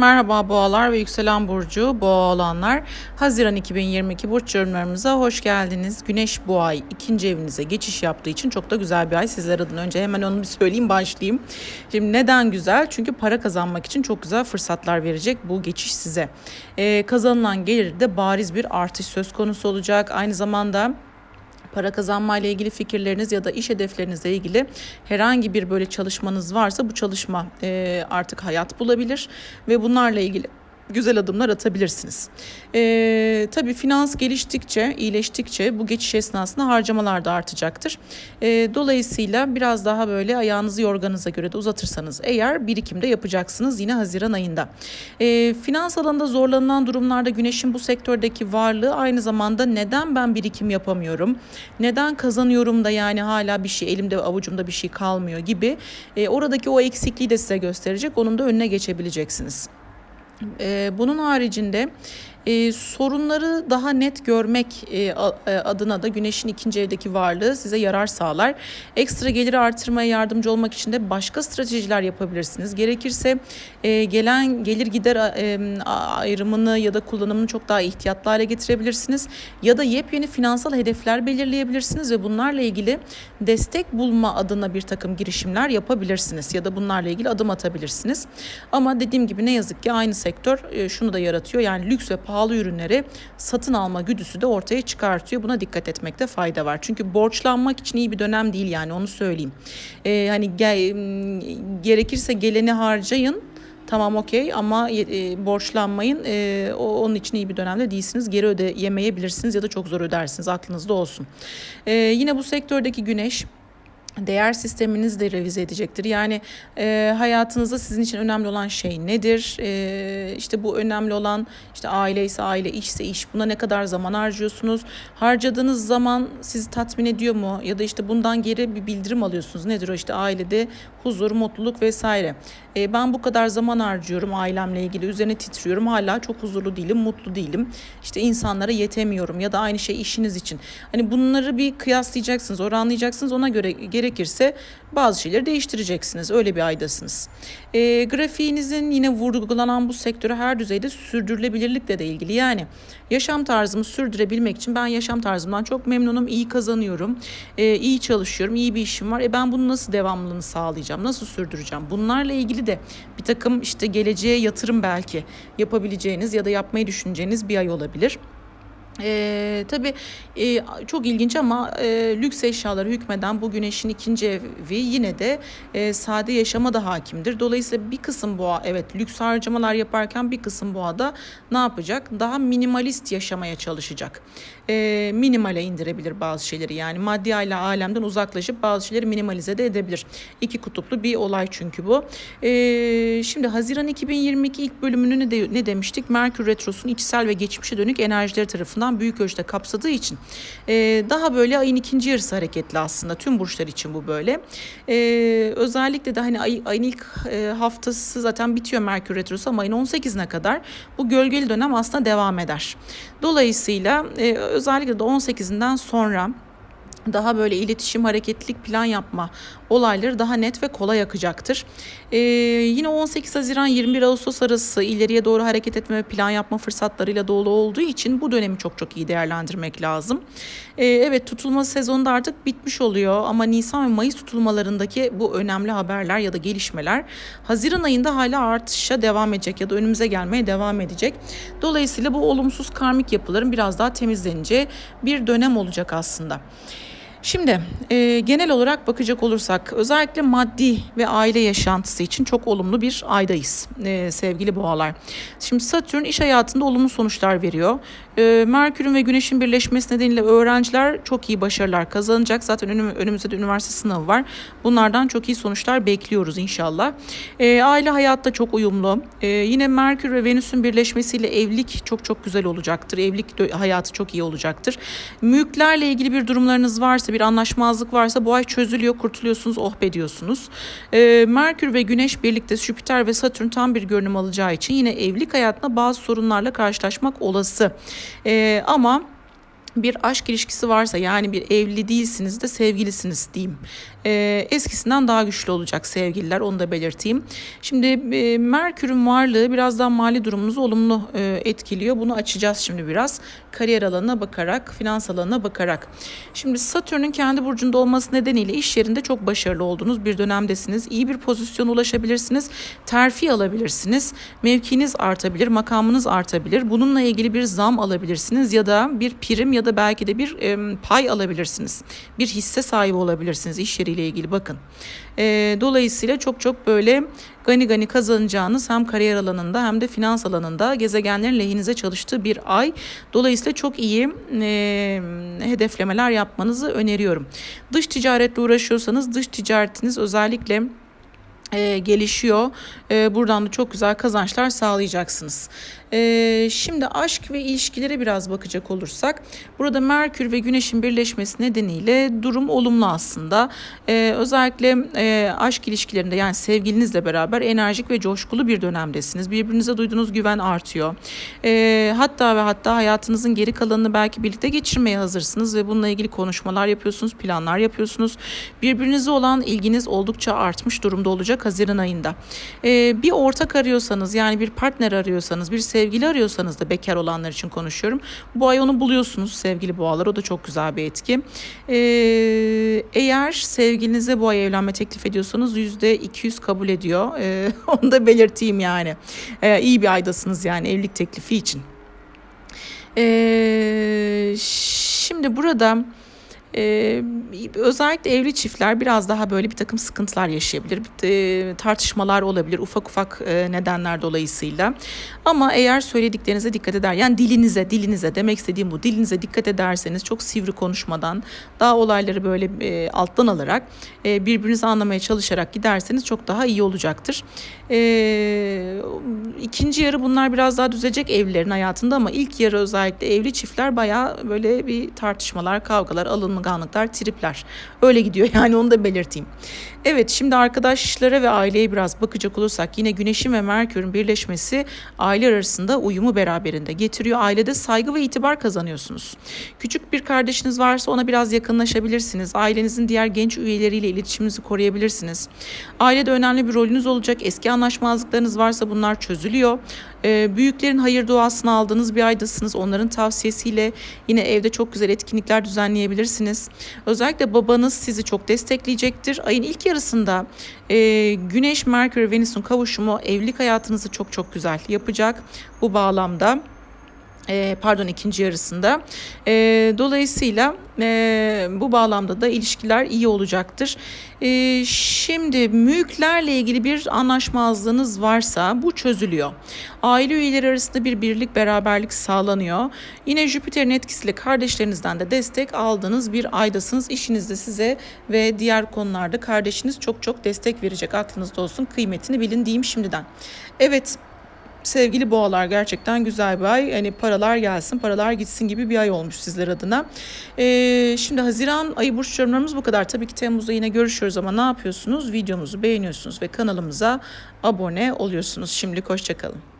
Merhaba boğalar ve yükselen burcu boğa olanlar. Haziran 2022 burç yorumlarımıza hoş geldiniz. Güneş bu ay ikinci evinize geçiş yaptığı için çok da güzel bir ay sizler adına. Önce hemen onu bir söyleyeyim başlayayım. Şimdi neden güzel? Çünkü para kazanmak için çok güzel fırsatlar verecek bu geçiş size. Ee, kazanılan gelirde bariz bir artış söz konusu olacak. Aynı zamanda para kazanma ile ilgili fikirleriniz ya da iş hedeflerinizle ilgili herhangi bir böyle çalışmanız varsa bu çalışma artık hayat bulabilir ve bunlarla ilgili güzel adımlar atabilirsiniz. Ee, tabii finans geliştikçe, iyileştikçe bu geçiş esnasında harcamalar da artacaktır. Ee, dolayısıyla biraz daha böyle ayağınızı yorganıza göre de uzatırsanız eğer birikimde yapacaksınız yine Haziran ayında. Ee, finans alanında zorlanılan durumlarda Güneş'in bu sektördeki varlığı aynı zamanda neden ben birikim yapamıyorum, neden kazanıyorum da yani hala bir şey elimde avucumda bir şey kalmıyor gibi e, oradaki o eksikliği de size gösterecek. Onun da önüne geçebileceksiniz. Bunun haricinde e, sorunları daha net görmek e, adına da güneşin ikinci evdeki varlığı size yarar sağlar. Ekstra geliri artırmaya yardımcı olmak için de başka stratejiler yapabilirsiniz. Gerekirse e, gelen gelir gider e, ayrımını ya da kullanımını çok daha ihtiyatlı hale getirebilirsiniz. Ya da yepyeni finansal hedefler belirleyebilirsiniz ve bunlarla ilgili destek bulma adına bir takım girişimler yapabilirsiniz. Ya da bunlarla ilgili adım atabilirsiniz. Ama dediğim gibi ne yazık ki aynı sektör e, şunu da yaratıyor. Yani lüks ve pahalı ürünleri satın alma güdüsü de ortaya çıkartıyor. Buna dikkat etmekte fayda var. Çünkü borçlanmak için iyi bir dönem değil yani onu söyleyeyim. Ee, hani ge gerekirse geleni harcayın Tamam okey ama e, borçlanmayın. E, o, onun için iyi bir dönemde değilsiniz. Geri ödeyemeyebilirsiniz ya da çok zor ödersiniz. Aklınızda olsun. E, yine bu sektördeki güneş değer sisteminiz de revize edecektir. Yani e, hayatınızda sizin için önemli olan şey nedir? E, işte bu önemli olan işte aile ise aile, işse iş. Buna ne kadar zaman harcıyorsunuz? Harcadığınız zaman sizi tatmin ediyor mu? Ya da işte bundan geri bir bildirim alıyorsunuz. Nedir o işte ailede huzur, mutluluk vesaire. E, ben bu kadar zaman harcıyorum ailemle ilgili. Üzerine titriyorum. Hala çok huzurlu değilim, mutlu değilim. İşte insanlara yetemiyorum ya da aynı şey işiniz için. Hani bunları bir kıyaslayacaksınız, oranlayacaksınız. Ona göre gerekirse bazı şeyleri değiştireceksiniz. Öyle bir aydasınız. E, grafiğinizin yine vurgulanan bu sektörü her düzeyde sürdürülebilirlikle de ilgili. Yani yaşam tarzımı sürdürebilmek için ben yaşam tarzımdan çok memnunum. iyi kazanıyorum. E, iyi çalışıyorum. iyi bir işim var. E ben bunu nasıl devamlılığını sağlayacağım? Nasıl sürdüreceğim? Bunlarla ilgili de bir takım işte geleceğe yatırım belki yapabileceğiniz ya da yapmayı düşüneceğiniz bir ay olabilir. Ee, tabii e, çok ilginç ama e, lüks eşyaları hükmeden bu güneşin ikinci evi yine de e, sade yaşama da hakimdir. Dolayısıyla bir kısım boğa evet lüks harcamalar yaparken bir kısım boğa da ne yapacak? Daha minimalist yaşamaya çalışacak. E, minimale indirebilir bazı şeyleri yani maddi ile alemden uzaklaşıp bazı şeyleri minimalize de edebilir. İki kutuplu bir olay çünkü bu. E, şimdi Haziran 2022 ilk bölümünü de, ne demiştik? Merkür Retrosu'nun içsel ve geçmişe dönük enerjileri tarafından tarafından büyük ölçüde kapsadığı için e, daha böyle ayın ikinci yarısı hareketli aslında. Tüm burçlar için bu böyle. E, özellikle de hani ay, ayın ilk e, haftası zaten bitiyor Merkür Retrosu ama ayın 18'ine kadar bu gölgeli dönem aslında devam eder. Dolayısıyla e, özellikle de 18'inden sonra daha böyle iletişim, hareketlilik, plan yapma olayları daha net ve kolay akacaktır. Ee, yine 18 Haziran 21 Ağustos arası ileriye doğru hareket etme ve plan yapma fırsatlarıyla dolu olduğu için bu dönemi çok çok iyi değerlendirmek lazım. Ee, evet tutulma sezonu da artık bitmiş oluyor ama Nisan ve Mayıs tutulmalarındaki bu önemli haberler ya da gelişmeler Haziran ayında hala artışa devam edecek ya da önümüze gelmeye devam edecek. Dolayısıyla bu olumsuz karmik yapıların biraz daha temizleneceği bir dönem olacak aslında. Şimdi e, genel olarak bakacak olursak özellikle maddi ve aile yaşantısı için çok olumlu bir aydayız e, sevgili boğalar. Şimdi Satürn iş hayatında olumlu sonuçlar veriyor. E, Merkür'ün ve Güneş'in birleşmesi nedeniyle öğrenciler çok iyi başarılar kazanacak. Zaten önüm, önümüzde de üniversite sınavı var. Bunlardan çok iyi sonuçlar bekliyoruz inşallah. E, aile hayatta çok uyumlu. E, yine Merkür ve Venüs'ün birleşmesiyle evlilik çok çok güzel olacaktır. Evlilik hayatı çok iyi olacaktır. Mülklerle ilgili bir durumlarınız varsa bir anlaşmazlık varsa bu ay çözülüyor kurtuluyorsunuz oh be diyorsunuz. Merkür ve Güneş birlikte Jüpiter ve Satürn tam bir görünüm alacağı için yine evlilik hayatında bazı sorunlarla karşılaşmak olası. E, ama bir aşk ilişkisi varsa yani bir evli değilsiniz de sevgilisiniz diyeyim. Ee, eskisinden daha güçlü olacak sevgililer onu da belirteyim. Şimdi e, Merkür'ün varlığı birazdan mali durumunuzu olumlu e, etkiliyor. Bunu açacağız şimdi biraz. Kariyer alanına bakarak, finans alanına bakarak. Şimdi Satürn'ün kendi burcunda olması nedeniyle iş yerinde çok başarılı olduğunuz bir dönemdesiniz. İyi bir pozisyona ulaşabilirsiniz. Terfi alabilirsiniz. Mevkiniz artabilir, makamınız artabilir. Bununla ilgili bir zam alabilirsiniz ya da bir prim ya da belki de bir e, pay alabilirsiniz. Bir hisse sahibi olabilirsiniz iş yeriyle ilgili bakın. E, dolayısıyla çok çok böyle gani gani kazanacağınız hem kariyer alanında hem de finans alanında gezegenlerin lehinize çalıştığı bir ay. Dolayısıyla çok iyi e, hedeflemeler yapmanızı öneriyorum. Dış ticaretle uğraşıyorsanız dış ticaretiniz özellikle e, gelişiyor. E, buradan da çok güzel kazançlar sağlayacaksınız. E, şimdi aşk ve ilişkilere biraz bakacak olursak burada Merkür ve Güneş'in birleşmesi nedeniyle durum olumlu aslında. E, özellikle e, aşk ilişkilerinde yani sevgilinizle beraber enerjik ve coşkulu bir dönemdesiniz. Birbirinize duyduğunuz güven artıyor. E, hatta ve hatta hayatınızın geri kalanını belki birlikte geçirmeye hazırsınız ve bununla ilgili konuşmalar yapıyorsunuz, planlar yapıyorsunuz. Birbirinize olan ilginiz oldukça artmış durumda olacak Haziran ayında. E, bir ortak arıyorsanız yani bir partner arıyorsanız, bir sevgili arıyorsanız da bekar olanlar için konuşuyorum. Bu ay onu buluyorsunuz sevgili boğalar. O da çok güzel bir etki. E, eğer sevgilinize bu ay evlenme teklif ediyorsanız yüzde 200 kabul ediyor. E, onu da belirteyim yani. E, iyi bir aydasınız yani evlilik teklifi için. E, şimdi burada ee, özellikle evli çiftler biraz daha böyle bir takım sıkıntılar yaşayabilir. E, tartışmalar olabilir ufak ufak e, nedenler dolayısıyla. Ama eğer söylediklerinize dikkat eder yani dilinize dilinize demek istediğim bu dilinize dikkat ederseniz çok sivri konuşmadan daha olayları böyle e, alttan alarak e, birbirinizi anlamaya çalışarak giderseniz çok daha iyi olacaktır. E, ikinci yarı bunlar biraz daha düzelecek evlilerin hayatında ama ilk yarı özellikle evli çiftler bayağı böyle bir tartışmalar kavgalar alınma alınganlıklar, tripler. Öyle gidiyor yani onu da belirteyim. Evet şimdi arkadaşlara ve aileye biraz bakacak olursak yine Güneş'in ve Merkür'ün birleşmesi aile arasında uyumu beraberinde getiriyor. Ailede saygı ve itibar kazanıyorsunuz. Küçük bir kardeşiniz varsa ona biraz yakınlaşabilirsiniz. Ailenizin diğer genç üyeleriyle iletişiminizi koruyabilirsiniz. Ailede önemli bir rolünüz olacak. Eski anlaşmazlıklarınız varsa bunlar çözülüyor. Ee, büyüklerin hayır duasını aldığınız bir aydasınız. Onların tavsiyesiyle yine evde çok güzel etkinlikler düzenleyebilirsiniz. Özellikle babanız sizi çok destekleyecektir. Ayın ilk yarısında e, Güneş, Merkür, Venüs'ün kavuşumu evlilik hayatınızı çok çok güzel yapacak bu bağlamda e, pardon ikinci yarısında. E, dolayısıyla e, bu bağlamda da ilişkiler iyi olacaktır. E, şimdi mülklerle ilgili bir anlaşmazlığınız varsa bu çözülüyor. Aile üyeleri arasında bir birlik beraberlik sağlanıyor. Yine Jüpiter'in etkisiyle kardeşlerinizden de destek aldığınız bir aydasınız. İşinizde size ve diğer konularda kardeşiniz çok çok destek verecek. Aklınızda olsun kıymetini bilin diyeyim şimdiden. Evet sevgili boğalar gerçekten güzel bir ay. Hani paralar gelsin, paralar gitsin gibi bir ay olmuş sizler adına. Ee, şimdi Haziran ayı burç yorumlarımız bu kadar. Tabii ki Temmuz'da yine görüşüyoruz ama ne yapıyorsunuz? Videomuzu beğeniyorsunuz ve kanalımıza abone oluyorsunuz. Şimdilik hoşçakalın.